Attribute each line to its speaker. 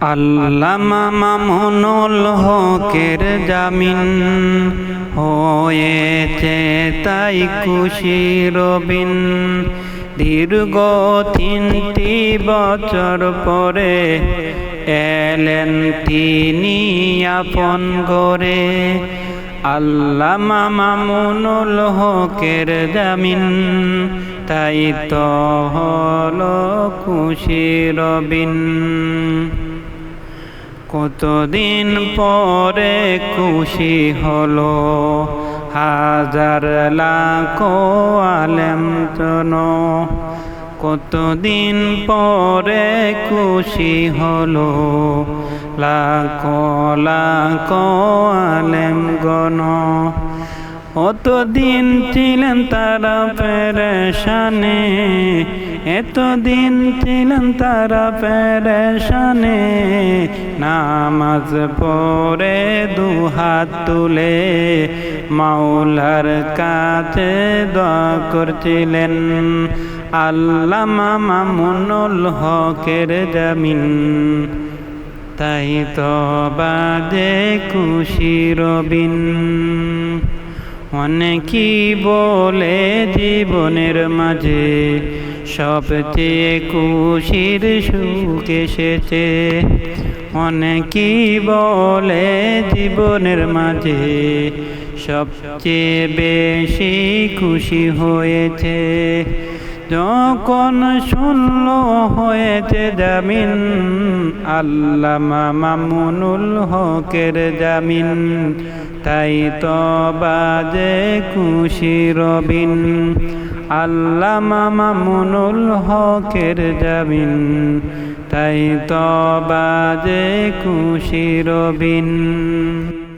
Speaker 1: আল্লামা মামুনুল হকের জামিন হয়েছে, তাই খুশি রবিন। দীর্ঘ তিনটি বছর পরে এলেন তিনি আপন করে আল্লামা মামুনুল হকের জামিন, তাই তো হলো খুশি রবিন। কতদিন পরে খুশি হলো? হাজার লাখ আলেম জন, কতদিন পরে খুশি হলো? লাখ লাখ আলেম গণ অতদিন ছিলেন তারা পেরেশানে। এতদিন ছিলেন তারা পেরেশানে, নামাজ পড়ে দু হাত তুলে মাওলার কাছে দোয়া করছিলেন। আল্লামা মামুনুল হকের জামিন। তাই তো বাজে খুশি রবিন অনেকই বলে জীবনের মাঝে, সবচেয়ে খুশির সুখ এসেছে। অনেকই বলে জীবনের মাঝে, সবচেয়ে বেশি খুশি হয়েছে। যখন শুনল হয়েছে জামিন, আল্লামা মামুনুল হকের জামিন, তাই তো বাজে খুশি রবিন। আল্লামা মামুনুল হকের জামিন, তাই তো বাজে খুশি রবিন।